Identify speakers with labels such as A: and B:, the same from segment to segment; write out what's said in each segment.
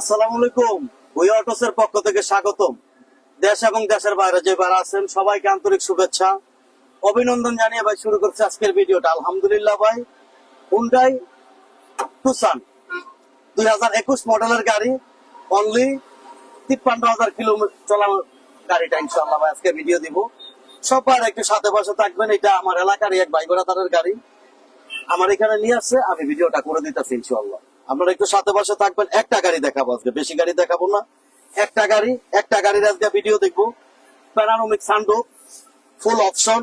A: আসসালামু আলাইকুম। উই অটোসের পক্ষ থেকে স্বাগতম। দেশ এবং দেশের বাইরে যে আছেন, সবাইকে আন্তরিক শুভেচ্ছা। অভিনন্দন জানিয়ে ভাই শুরু করছে আজকের ভিডিওটা। আলহামদুলিল্লাহ ভাই হুন্ডাই টুসান দুই হাজার একুশ মডেলের গাড়ি অনলি তিপ্পান্ন হাজার কিলোমিটার চলানো গাড়িটা ইনশাল্লাহ ভাই আজকে ভিডিও দিব। সবার একটু সাথে বসে থাকবেন, এটা আমার এলাকারই এক ভাই তাদের গাড়ি। আমার এখানে নিয়ে আসছে, আমি ভিডিওটা করে দিতেছি ইনশাল্লাহ আপনারা একটু সাথে বসে থাকবেন। একটা গাড়ি দেখাবো আজকে, বেশি গাড়ি দেখাবো না। একটা গাড়ি, একটা গাড়ির আজকে ভিডিও দেখব। প্যারানোমিক সান্ডো ফুল অপশন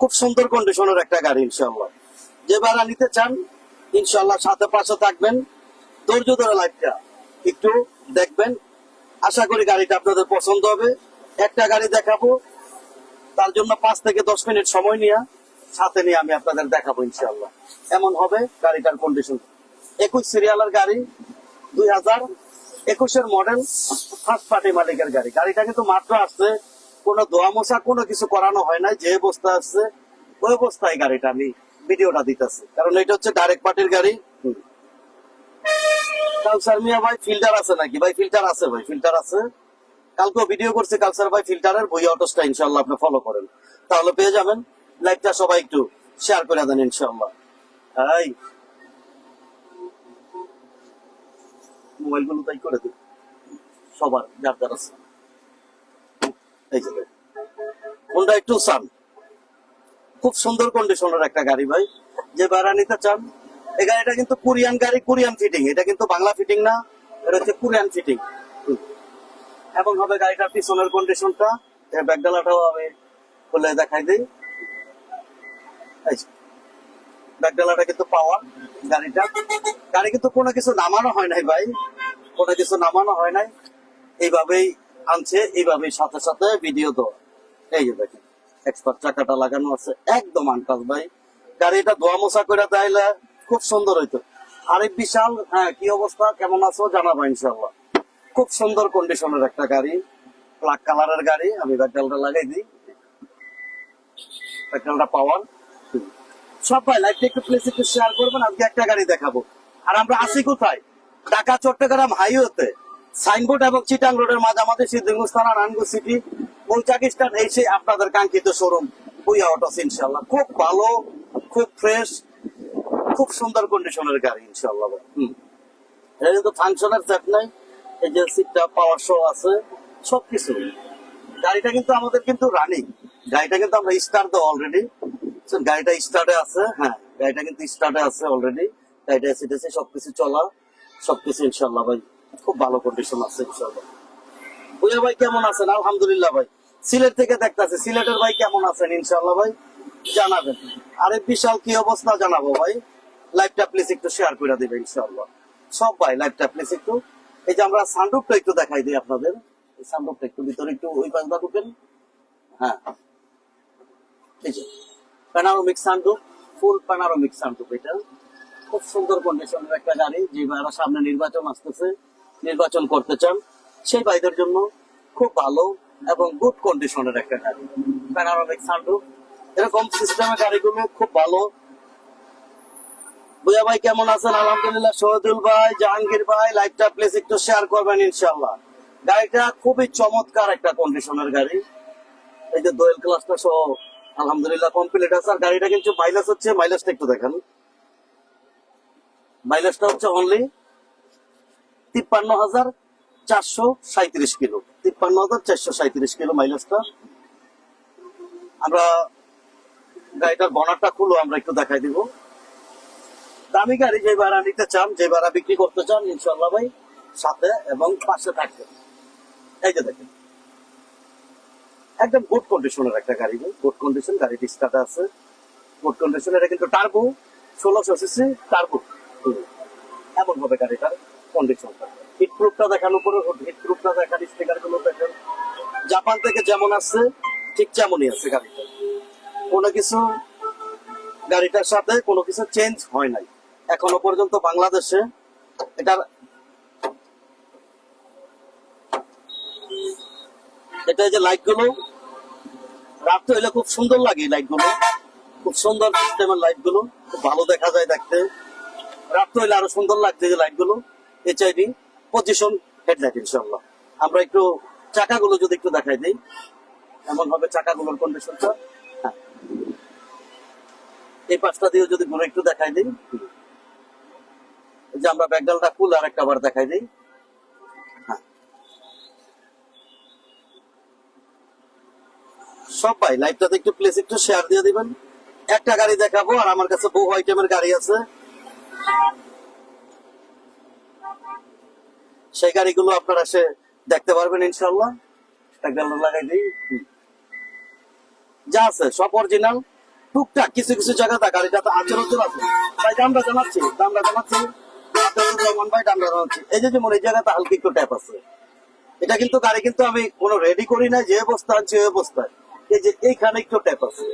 A: খুব সুন্দর কন্ডিশনের একটা গাড়ি ইনশাল্লাহ যে ভাড়া নিতে চান ইনশাল্লাহ সাথে পাশে থাকবেন। ধৈর্য ধরে লাইফটা একটু দেখবেন। আশা করি গাড়িটা আপনাদের পছন্দ হবে। একটা গাড়ি দেখাবো। তার জন্য পাঁচ থেকে দশ মিনিট সময় নিয়ে সাথে নিয়ে আমি আপনাদের দেখাবো ইনশাল্লাহ এমন হবে গাড়িটার কন্ডিশন একুশ সিরিয়ালের গাড়ি, দুই হাজার একুশের মডেল ফার্স্ট পার্টি মালিকের গাড়ি। গাড়িটা কিন্তু মাত্র আসছে, কোনো দোয়া মোছা, কোনো কিছু করানো হয় নাই, যে অবস্থা আসছে ওই অবস্থায় গাড়িটা আমি ভিডিওটা দিতেছি। কারণ এটা হচ্ছে ডাইরেক্ট পার্টির গাড়ি। কালসার মিয়া ভাই ফিল্টার আছে নাকি? ভাই ফিল্টার আছে, ভাই ফিল্টার আছে। ভিডিও করছে কালসার ভাই ফিল্টারের বই অটোসটা ইনশাল্লাহ আপনি ফলো করেন। তাহলে পেয়ে যাবেন। লাইভটা সবাই একটু শেয়ার করে দেন ইনশাল্লাহ হাই মোবাইলগুলো তাই করে দিন সবার, যার যার আছে। একটু খুব সুন্দর কন্ডিশনের একটা গাড়ি ভাই। যে ভাড়া নিতে চান, এই গাড়িটা কিন্তু কোরিয়ান গাড়ি কোরিয়ান ফিটিং এটা কিন্তু বাংলা ফিটিং না, এটা হচ্ছে কোরিয়ান ফিটিং এবং হবে গাড়িটার পিছনের কন্ডিশনটা ব্যাগডালাটাও হবে খুলে দেখাই দিই। এই ব্যাগডালাটা কিন্তু পাওয়া গাড়িটা। গাড়ি কিন্তু কোনো কিছু নামানো হয় নাই ভাই। কোনো কিছু নামানো হয় নাই। এইভাবেই আনছে, এইভাবেই সাথে সাথে ভিডিও তো এই যে দেখেন এক্সপার্ট চাকাটা লাগানো আছে, একদম আনকাজ ভাই। গাড়িটা ধোয়া মোছা করে দেয়লে খুব সুন্দর হইতো। আরেক বিশাল হ্যাঁ কি অবস্থা, কেমন আছো জানাব ইনশাল্লাহ খুব সুন্দর কন্ডিশনের একটা গাড়ি। ব্ল্যাক কালারের গাড়ি, আমি ব্যাকডালটা লাগাই দিই। ব্যাকডালটা পাওয়ার। সব ভাই লাইফটা একটু প্লেস একটু শেয়ার করবেন, আজকে একটা গাড়ি দেখাবো। আর আমরা আসি কোথায়? ঢাকা, চট্টগ্রাম হাইওয়েতে সাইনবোর্ড এবং চিটাং রোডের মাঝামাঝি সিদ্ধিঙ্গুস থানা নানগু সিটি মৌচাকিস্তান এই সেই আপনাদের কাঙ্ক্ষিত শোরুম অটোস ইনশাল্লাহ খুব ভালো, খুব ফ্রেশ খুব সুন্দর কন্ডিশনের গাড়ি ইনশাল্লাহ। হুম। এটা কিন্তু ফাংশনের সেট নাই, এই যে পাওয়ার শো আছে, সবকিছু। গাড়িটা কিন্তু আমাদের কিন্তু রানিং গাড়িটা কিন্তু আমরা স্টার দেবো অলরেডি গাড়িটা স্টার্টে আছে হ্যাঁ গাড়িটা কিন্তু স্টার্টে আছে অলরেডি গাড়িটা সবকিছু চলা, সবকিছু ইনশাল্লাহ ভাই, খুব ভালো কন্ডিশন আছে ইনশাল্লাহ ভাই কেমন আছেন? আলহামদুলিল্লাহ ভাই। সিলেট থেকে দেখতেছে, সিলেটের ভাই কেমন আছেন ইনশাল্লাহ ভাই? জানাবেন। আরে, বিশাল কি অবস্থা জানাব ভাই? লাইভটা প্লিজ একটু শেয়ার করে দিবে ইনশাল্লাহ সব ভাই লাইভটা প্লিজ একটু। এই যে আমরা সানরুফটা একটু দেখাই দিই আপনাদের। সানরুফটা একটু ভিতরে একটু ওই ঢুকেন। হ্যাঁ। এই যে। Panoramic sunroof full panoramic sunroof এটা। খুব সুন্দর কন্ডিশনের একটা গাড়ি, যে ভাইরা সামনে নির্বাচন আসতেছে, নির্বাচন করতে চান, সেই ভাইদের জন্য খুব ভালো এবং গুড কন্ডিশনের একটা গাড়ি। প্যানারোমিক সানরুফ এরকম সিস্টেমের গাড়িগুলো খুব ভালো। বুয়া ভাই কেমন আছেন? আলহামদুলিল্লাহ শহীদুল ভাই, জাহাঙ্গীর ভাই লাইভটা প্লিজ একটু শেয়ার করবেন ইনশাল্লাহ গাড়িটা খুবই চমৎকার একটা কন্ডিশনের গাড়ি। এই যে দোয়েল ক্লাসটা সহ আলহামদুলিল্লাহ কমপ্লিট আছে। আর গাড়িটা কিন্তু মাইলেজ হচ্ছে মাইলেজটা একটু দেখেন। মাইলেজটা হচ্ছে অনলি তিপ্পান্ন হাজার চারশো সাঁত্রিশ কিলো। তিপ্পান্ন হাজার চারশো সাঁত্রিশ কিলো মাইলেজটা আমরা গাড়িটার বনারটা খুলো আমরা একটু দেখাই দিব। দামি গাড়ি যে ভাড়া নিতে চান, যে ভাড়া বিক্রি করতে চান ইনশাল্লাহ ভাই, সাথে এবং পাশে থাকবে এই যে দেখেন। একদম গুড কন্ডিশনের একটা গাড়ি গুড কন্ডিশন গাড়িটি স্টার্ট আছে। গুড কন্ডিশন এটা কিন্তু টার্বো ষোলোশো সিসি টার্বো এমন হবে গাড়িটার কন্ডিশনটা হিট প্রুফটা দেখানো পরে হিট প্রুফটা দেখান স্টিকার দেখেন জাপান থেকে যেমন আছে ঠিক তেমনই আছে গাড়িটা। কোনো কিছু গাড়িটার সাথে কোনো কিছু চেঞ্জ হয় নাই। এখনও পর্যন্ত বাংলাদেশে এটার এটা যে লাইটগুলো রাত্রে হইলে খুব সুন্দর লাগে লাইটগুলো খুব সুন্দর সিস্টেমের লাইটগুলো খুব ভালো দেখা যায় দেখতে। রাত্রে হইলে আরও সুন্দর লাগছে যে লাইটগুলো এইচআইডি পজিশন হেডলাইট ইনশাল্লাহ আমরা একটু চাকাগুলো যদি একটু দেখাই দিই। এমন ভাবে চাকাগুলোর কন্ডিশনটা হ্যাঁ। এই পাঁচটা দিয়ে যদি ঘুরে একটু দেখাই দিই। যে আমরা ব্যাকডালটা খুলে আর একটা বার দেখাই দিই। সব ভাই লাইভটাতে একটু প্লেস একটু শেয়ার দিয়ে দিবেন। একটা গাড়ি দেখাবো আর আমার কাছে বহু আইটেমের গাড়ি আছে। সেই গাড়িগুলো আপনারা এসে দেখতে পারবেন ইনশাল্লাহ যা আছে, সব অরিজিনাল টুকটাক কিছু কিছু জায়গাতে গাড়িটাতে আচরণ আছে। তাই দামটা জানাচ্ছি দামটা জানাচ্ছি। এই যে একটু আছে। এটা কিন্তু গাড়ি কিন্তু আমি কোনো রেডি করি না যে অবস্থা আনছি ওই অবস্থায়। এই যে এইখানে একটু ট্যাপ আছে।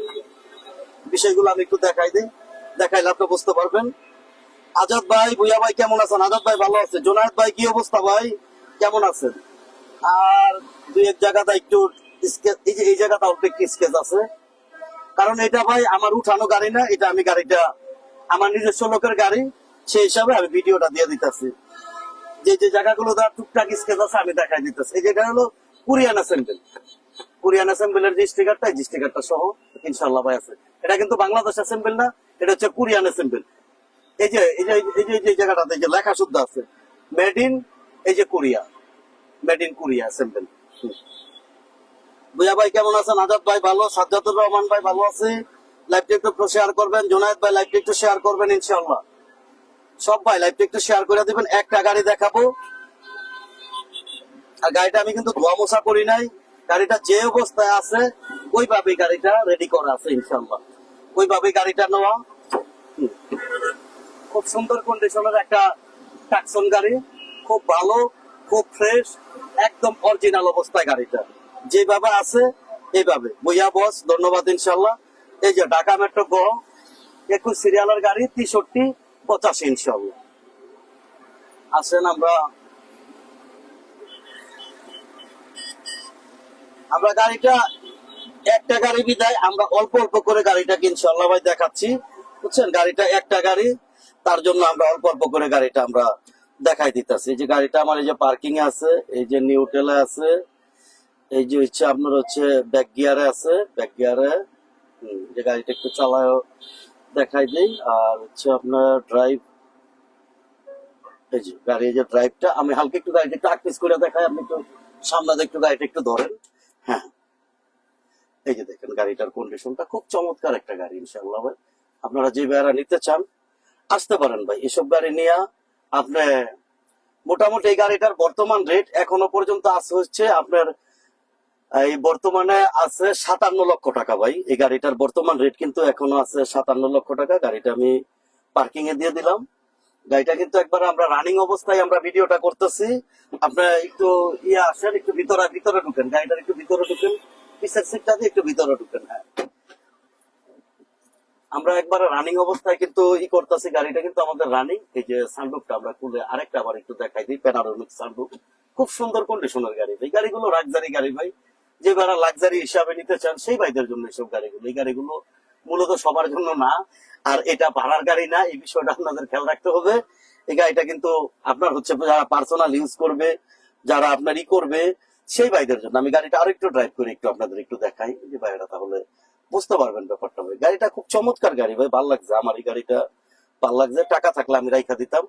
A: বিষয়গুলো আমি একটু দেখাই দিই। দেখাইলে আপনি বুঝতে পারবেন। আজাদ ভাই, ভুইয়া ভাই কেমন আছেন? আজাদ ভাই ভালো আছে। জোনায়েদ ভাই, কি অবস্থা ভাই? কেমন আছেন? আর দুই এক জায়গাটা একটু এই যে এই জায়গাটা স্কেচ আছে? কারণ এটা ভাই আমার উঠানো গাড়ি না, এটা আমি গাড়িটা আমার নিজস্ব লোকের গাড়ি, সেই হিসাবে আমি ভিডিওটা দিয়ে দিতেছি। যে যে জায়গাগুলো তার টুকটাক স্কেচ আছে, আমি দেখাই দিতেছি। এই যেটা হলো কুরিয়ান অ্যাসেম্বল কোরিয়ান অ্যাসেম্বলের যে স্টিকারটা এই স্টিকারটা সহ ইনশাল্লাহ ভাই আছে। এটা কিন্তু বাংলাদেশ অ্যাসেম্বল না, এটা হচ্ছে কোরিয়ান অ্যাসেম্বল। এই যে এই যে এই যে, এই জায়গাটাতে যে লেখা শুদ্ধ আছে মেড ইন এই যে Korea. Made in Korea assemble বুয়া ভাই, কেমন আছেন? আজাদ ভাই, ভালো? সাজ্জাদুর রহমান ভাই, ভালো আছে? লাইভটা একটু শেয়ার করবেন? জোনায়েদ ভাই, লাইভটা একটু শেয়ার করবেন ইনশাল্লাহ সব ভাই, লাইভটা একটু শেয়ার করে দিবেন। একটা গাড়ি দেখাবো। আর গাড়িটা আমি কিন্তু ধোয়া মোছা করি নাই। গাড়িটা যে অবস্থায় আছে, ওইভাবে গাড়িটা রেডি করা আছে ইনশাল্লাহ ওইভাবে গাড়িটা নেওয়া। খুব সুন্দর কন্ডিশনের একটা ট্যাক্সন গাড়ি। খুব ভালো, খুব ফ্রেশ একদম অরিজিনাল অবস্থায় গাড়িটা। যেভাবে আছে এইভাবে বইয়া বস ধন্যবাদ ইনশাল্লাহ এই যে ঢাকা মেট্রো গ একুশ সিরিয়ালের গাড়ি, তেষট্টি, পঁচাশি ইনশাল্লাহ আসেন আমরা আমরা গাড়িটা, একটা গাড়ি বিদায়, আমরা অল্প অল্প করে গাড়িটাকে ইনশাল্লাহ ভাই দেখাচ্ছি। বুঝছেন? গাড়িটা একটা গাড়ি, তার জন্য আমরা অল্প অল্প করে গাড়িটা আমরা দেখাই দিতেছি। এই যে গাড়িটা আমার এই যে পার্কিং এ আছে, এই যে নিউটেলে আছে, এই যে হচ্ছে আপনার হচ্ছে ব্যাক গিয়ারে আছে, ব্যাক গিয়ারে যে গাড়িটা একটু চালায় দেখাই দিই। আর হচ্ছে আপনার ড্রাইভ এই যে গাড়ি যে ড্রাইভটা আমি হালকা একটু গাড়িটা একটু আকপিস করে দেখাই, আপনি একটু সামনে একটু গাড়িটা একটু ধরেন। হ্যাঁ। এই যে দেখেন গাড়িটার কন্ডিশনটা খুব চমৎকার একটা গাড়ি ইনশাআল্লাহ ভাই। আপনারা যে বেড়া নিতে চান, আসতে পারেন ভাই। এসব গাড়ি নিয়ে আপনি মোটামুটি এই গাড়িটার বর্তমান রেট এখনও পর্যন্ত আছে হচ্ছে আপনার, এই বর্তমানে আছে সাতান্ন লক্ষ টাকা ভাই। এই গাড়িটার বর্তমান রেট কিন্তু এখনও আছে সাতান্ন লক্ষ টাকা। গাড়িটা আমি পার্কিং এ দিয়ে দিলাম। গাড়িটা কিন্তু একবার আমরা রানিং অবস্থায় আমরা ভিডিওটা করতেছি। আপনার একটু ইয়ে আসেন, একটু ভিতরে ভিতরে ঢুকেন, গাড়িটার একটু ভিতরে ঢুকেন পিসের সিটটা দিয়ে একটু ভিতরে ঢুকেন হ্যাঁ। আমরা একবার রানিং অবস্থায় কিন্তু ই করতেছি, গাড়িটা কিন্তু আমাদের রানিং এই যে সানরুফটা আমরা খুলে আরেকটা আবার একটু দেখাই দিই প্যানারোমিক সানরুফ খুব সুন্দর কন্ডিশনের গাড়ি এই গাড়িগুলো লাক্সারি গাড়ি ভাই। যে যারা লাক্সারি হিসাবে নিতে চান, সেই ভাইদের জন্য এইসব গাড়িগুলো, এই গাড়িগুলো মূলত সবার জন্য না, আর এটা ভাড়ার গাড়ি না, এই বিষয়টা আপনাদের খেয়াল রাখতে হবে। এই গাড়িটা কিন্তু আপনার হচ্ছে যারা পার্সোনাল ইউজ করবে, যারা আপনার ই করবে, সেই ভাইদের জন্য। আমি গাড়িটা আরেকটু ড্রাইভ করে একটু আপনাদের একটু দেখাই। যে ভাইরা তাহলে বুঝতে পারবেন ব্যাপারটা ভাই গাড়িটা খুব চমৎকার গাড়ি ভাই, ভালো লাগছে। আমার এই গাড়িটা ভালো লাগছে। টাকা থাকলে আমি রাইখা দিতাম।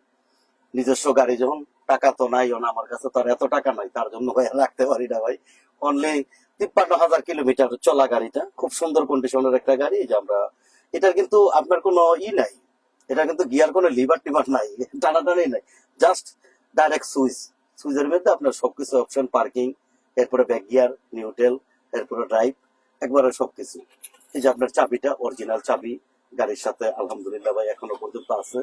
A: নিজস্ব গাড়ি যখন, টাকা তো নাই আমার কাছে তো আর এত টাকা নাই, তার জন্য ভাই রাখতে পারি না ভাই। অনলি তিপ্পান্ন হাজার কিলোমিটার চলা গাড়িটা খুব সুন্দর কন্ডিশনের একটা গাড়ি যে আমরা এটার কিন্তু আপনার কোনো ই নাই। এটা কিন্তু গিয়ার কোনো লিভার টিভার নাই টানাটানি নাই। জাস্ট ডাইরেক্ট সুইচ সুইচের মধ্যে আপনার সবকিছু অপশন পার্কিং এরপরে ব্যাক গিয়ার নিউটেল এরপরে ড্রাইভ একবারে সবকিছু। এই যে আপনার চাবিটা অরিজিনাল চাবি গাড়ির সাথে আলহামদুলিল্লাহ ভাই এখনও পর্যন্ত আছে।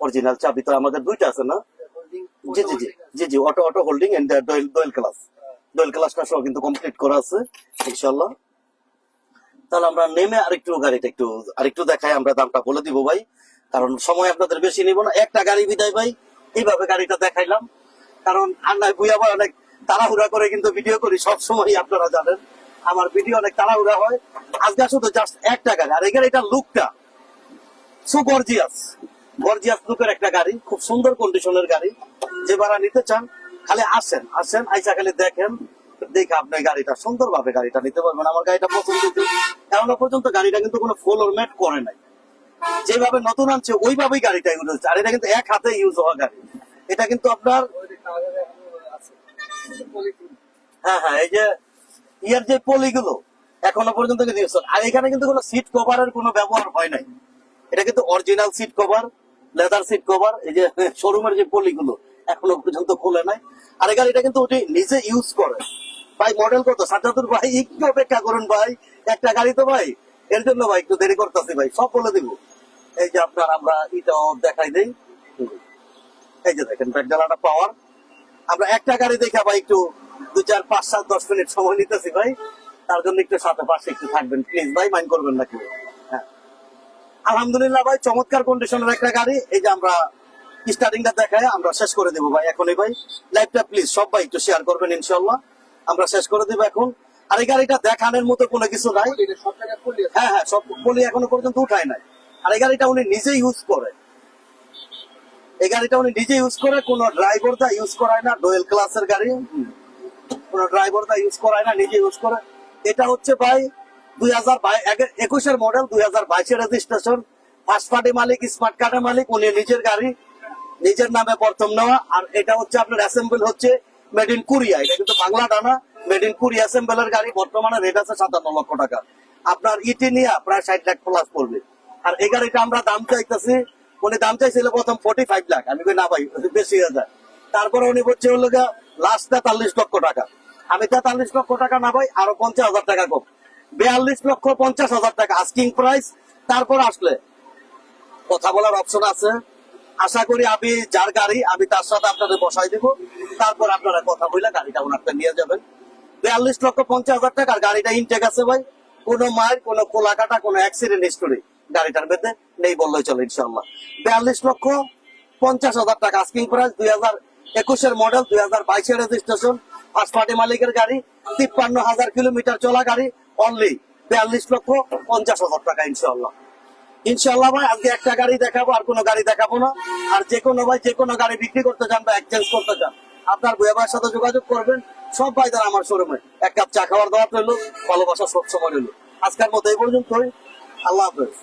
A: অরিজিনাল চাবি তো আমাদের দুইটা আছে না? জি জি জি জি জি auto auto holding and dual clutch dual ক্লাসটা সহ কিন্তু কমপ্লিট করা আছে ইনশাল্লাহ তাহলে আমরা নেমে আরেকটু গাড়িটা একটু, আরেকটু দেখাই, আমরা দামটা বলে দিব ভাই। কারণ সময় আপনাদের বেশি নিব না। একটা গাড়ি বিদায় ভাই, এইভাবে গাড়িটা দেখাইলাম। কারণ আন্নায় বুয়া ভাই অনেক তাড়াহুড়া করে কিন্তু ভিডিও করি, সব সময় আপনারা জানেন। আমার ভিডিও অনেক তাড়াহুড়া হয়। আজকে শুধু জাস্ট একটা গাড়ি, আর এই গাড়িটার লুকটা সু গর্জিয়াস গর্জিয়াস লুকের একটা গাড়ি, খুব সুন্দর কন্ডিশনের গাড়ি। যে ভাড়া নিতে চান খালি আসেন আসেন, আইসা খালি দেখেন, দেখে আপনি গাড়িটা সুন্দর ভাবে গাড়িটা নিতে পারবেন। আমার গাড়িটা পছন্দ এখনও পর্যন্ত গাড়িটা কিন্তু কোনো ফ্লোর ম্যাট করে নাই। যেভাবে নতুন আনছে, ওইভাবেই গাড়িটা ইউজ হচ্ছে আর এটা কিন্তু এক হাতে ইউজ হওয়া গাড়ি। এটা কিন্তু আপনার হ্যাঁ হ্যাঁ এই যে ইয়ার যে পলিগুলো, এখনও পর্যন্ত কিন্তু হচ্ছে। আর এখানে কিন্তু কোনো সিট কভারের কোনো ব্যবহার হয় নাই। এটা কিন্তু original seat cover leather seat cover এই যে শোরুমের যে পলিগুলো এখনও পর্যন্ত খোলে নাই। আর এই গাড়িটা কিন্তু ওটি নিজে ইউজ করে ভাই মডেল কত? সাজ্জাদুর ভাই, একটু অপেক্ষা করুন ভাই। একটা গাড়ি তো ভাই। এর জন্য ভাই একটু দেরি করতেছি ভাই। সব বলে দিব। এই যে আপনার, আমরা এটাও দেখাই দেই। এই যে দেখেন ব্যাকডালাটা পাওয়ার আমরা একটা গাড়ি দেখা ভাই একটু দু চার, পাঁচ, সাত, দশ মিনিট সময় নিতেছি ভাই। তার জন্য একটু সাথে পাশে একটু থাকবেন। প্লিজ ভাই মাইন্ড করবেন না কেউ। হ্যাঁ। আলহামদুলিল্লাহ ভাই, চমৎকার কন্ডিশনের একটা গাড়ি। এই যে আমরা স্টার্টিংটা দেখায় আমরা শেষ করে দেবো ভাই এখনই ভাই। লাইভটা প্লিজ একটু শেয়ার করবেন ইনশাল্লাহ আমরা শেষ করে দেবো এখন। আর এই গাড়িটা দেখানোর মতো কোনো কিছু নাই। হ্যাঁ হ্যাঁ সব বলি এখনও পর্যন্ত উঠায় নাই। আর এই গাড়িটা উনি নিজে ইউজ করে। এই গাড়িটা উনি নিজে ইউজ করে কোনো ড্রাইভার দা ইউজ করায় না ডোয়েল ক্লাসের গাড়ি। কোনো ড্রাইভার দা ইউজ করায় না নিজে ইউজ করে। এটা হচ্ছে ভাই দুই হাজার একুশের মডেল দুই হাজার বাইশের রেজিস্ট্রেশন ফার্স্ট পার্টি মালিক স্মার্ট কার্ডের মালিক উনি নিজের গাড়ি। নিজের নামে প্রথম নেওয়া, আর এটা হচ্ছে আপনার অ্যাসেম্বল হচ্ছে মেড ইন কোরিয়া এটা কিন্তু বাংলা ডানা মেড ইন কোরিয়া অ্যাসেম্বলের গাড়ি বর্তমানে রেট আছে সাতান্ন লক্ষ টাকা। আপনার ইটি নিয়ে প্রায় ষাট লাখ প্লাস পড়বে। আর এই গাড়িটা আমরা দাম চাইতেছি, উনি দাম চাইছিল প্রথম ফোর্টি ফাইভ লাখ। আমি না ভাই, বেশি হয়ে যায়। তারপরে উনি বলছে, হলো লাস্ট তেতাল্লিশ লক্ষ টাকা। আমি তেতাল্লিশ লক্ষ টাকা না ভাই, আরও পঞ্চাশ হাজার টাকা কম। বিয়াল্লিশ লক্ষ পঞ্চাশ হাজার টাকা আস্কিং প্রাইস তারপর আসলে কথা বলার অপশন আছে। আশা করি আমি যার গাড়ি, আমি তার সাথে আপনাদের বসাই দিব। তারপর আপনারা কথা বলে গাড়িটা ওনারটা নিয়ে যাবেন। বিয়াল্লিশ লক্ষ পঞ্চাশ হাজার টাকার গাড়িটা ইনটেক আছে ভাই। কোনো মায়ের কোনো খোলা কাটা কোনো অ্যাক্সিডেন্ট হিস্টোরি গাড়িটার মধ্যে নেই বললেই চলে ইনশাল্লাহ বিয়াল্লিশ লক্ষ পঞ্চাশ হাজার টাকা আস্কিং প্রাইস দুই হাজার একুশের মডেল দুই হাজার বাইশের রেজিস্ট্রেশন ফার্স্ট পার্টি মালিকের গাড়ি, তিপ্পান্ন হাজার কিলোমিটার চলা গাড়ি অনলি বিয়াল্লিশ লক্ষ পঞ্চাশ হাজার টাকা ইনশাল্লাহ ইনশাল্লাহ ভাই, আজকে একটা গাড়ি দেখাবো, আর কোনো গাড়ি দেখাবো না। আর যে কোনো ভাই, যে কোনো গাড়ি বিক্রি করতে চান বা এক্সচেঞ্জ করতে চান, আপনার ভাইয়ের সাথে যোগাযোগ করবেন। সব ভাইদের আমার শোরুমে এক কাপ চা খাওয়ার দাওয়াত রইল ভালোবাসা সব সময় রইল আজকের মতো এই পর্যন্তই। আল্লাহ হাফেজ।